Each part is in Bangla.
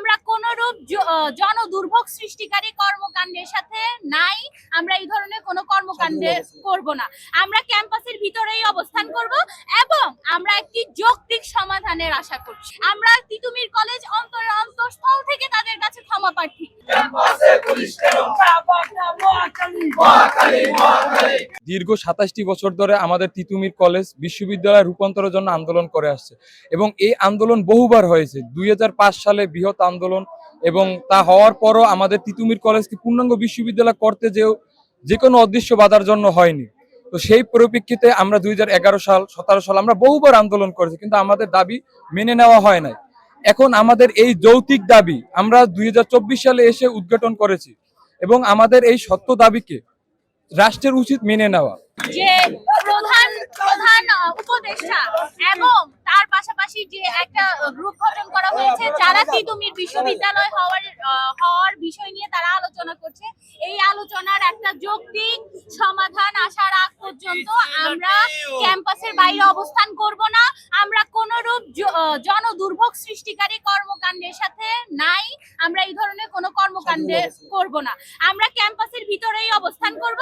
আমরা কোনোরূপ জ- দুর্ভোগ জনদুর্ভোগ সৃষ্টিকারী কর্মকাণ্ডের সাথে নাই। আমরা এই ধরনের কোনো কর্মকাণ্ডে করব না। আমরা ক্যাম্পাসের ভিতরেই অবস্থান করব এবং আমরা একটি যৌক্তিক সমাধানের আশা করছি। আমরা তিতুমির কলেজ অন্তর অন্তঃস্থল থেকে তাদের কাছে ক্ষমা প্রার্থী। দীর্ঘ সাতাশটি বছর ধরে আমাদের তিতুমির কলেজ বিশ্ববিদ্যালয় রূপান্তরের জন্য আন্দোলন করে আসছে এবং এই আন্দোলন বহুবার হয়েছে। দুই হাজার পাঁচ সালে বৃহৎ আন্দোলন এবং তা হওয়ার পরও আমাদের তিতুমির কলেজকে পূর্ণাঙ্গ বিশ্ববিদ্যালয় করতে যেও যে কোনো অদৃশ্য বাধার জন্য হয়নি। তো সেই পরিপ্রেক্ষিতে আমরা দুই হাজার এগারো সাল, সতেরো সাল আমরা বহুবার আন্দোলন করেছি কিন্তু আমাদের দাবি মেনে নেওয়া হয় নাই। এখন আমাদের এই যৌতিক দাবি আমরা দুই হাজার চব্বিশ সালে এসে উদ্ঘাটন করেছি এবং আমাদের এই সত্য দাবিকে রাষ্ট্রের উচিত মেনে নেওয়া। যে প্রধান প্রধান উপদেষ্টা এবং তার পাশাপাশি যে একটা গ্রুপ গঠন করা হয়েছে যারা তিতুমির বিশ্ববিদ্যালয় হওয়ার হওয়ার বিষয় নিয়ে তারা আলোচনা করছে এই আলোচনার একটা যৌক্তিক সমাধান আসার আগ পর্যন্ত আমরা ক্যাম্পাসের বাইরে অবস্থান করব না। আমরা কোনরূপ জ- আহ, জনদুর্ভোগ সৃষ্টিকারী কর্মকাণ্ডের সাথে নাই। আমরা এই ধরনের কোনো করব না। আমরা ক্যাম্পাসের ভিতরেই অবস্থান করব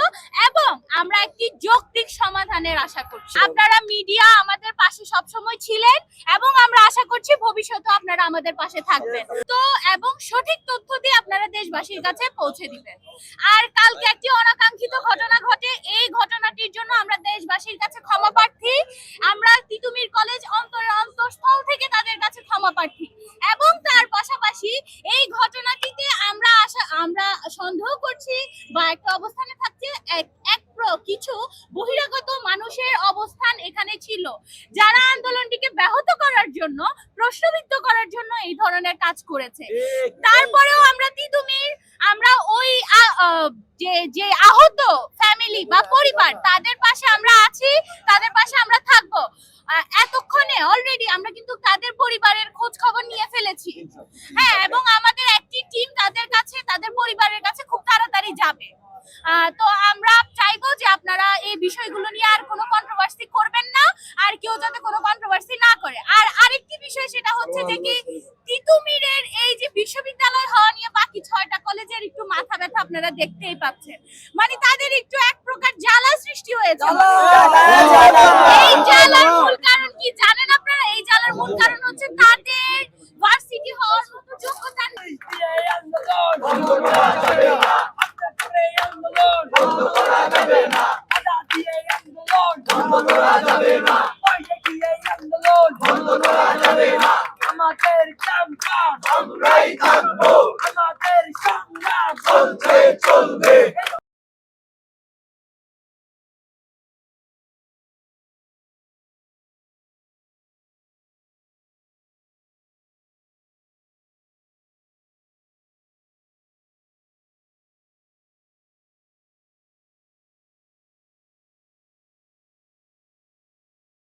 এবং আমরা একটি যৌক্তিক সমাধানের আশা করছি। আপনারা মিডিয়া আমাদের পাশে সবসময় ছিলেন এবং আমরা আশা করছি ভবিষ্যতে আপনারা আমাদের পাশে থাকবেন। তো এবং সঠিক তথ্য দিয়ে আপনারা দেশবাসীর কাছে পৌঁছে দিবেন। আর কালকে একটি অনাকাঙ্ক্ষিত ঘটনা ঘটে এই ঘটনাটির জন্য আমরা দেশবাসীর কাছে ক্ষমা প্রার্থী আমরা তিতুমির কলেজ অন্তর অন্তঃস্থল থেকে তাদের কাছে ক্ষমা প্রার্থী এবং তার পাশাপাশি এই ঘটনাটিতে আমরা আশা আমরা সন্দেহ করছি বা একটা অবস্থানে থাকছে এক কিছু বহিরাগত মানুষের অবস্থান এখানে ছিল। যারা আন্দোলনটিকে ব্যাহত করার জন্য প্রশ্নবিদ্ধ করার জন্য এই ধরনের কাজ করেছে। তারপরেও আমরা তিতুমির আমরা ওই যে যে আহত ফ্যামিলি বা পরিবার তাদের পাশে আমরা আছি তাদের পাশে আমরা থাকব। এতক্ষণে অলরেডি আমরা কিন্তু তাদের পরিবারের খোঁজ খবর নিয়ে ফেলেছি। হ্যাঁ এবং যাবে। তো আমরা চাইব যে আপনারা এই বিষয়গুলো নিয়ে আর কোনো কন্ট্রোভার্সি করবেন না আর কেউ যাতে কোনো কন্ট্রোভার্সি না করে। আর আরেকটি বিষয় সেটা হচ্ছে যে কি তিতুমিরের এই যে বিশ্ববিদ্যালয় হওয়া নিয়ে বাকি ছয়টা কলেজের একটু মাথা ব্যথা আপনারা দেখতেই পাচ্ছেন। মানে তাদের একটু এক প্রকার জ্বালা সৃষ্টি হয়েছে। এই জ্বালার মূল কারণ কি জানেন আপনারা এই জ্বালার মূল কারণ হচ্ছে তাদের ভার্সিটি হওয়ার মতো যোগ্যতা নেই আমাদের ক্যাম্পাস আমরাই থাকব আমাদের সংগ্রাম চলছে চলবে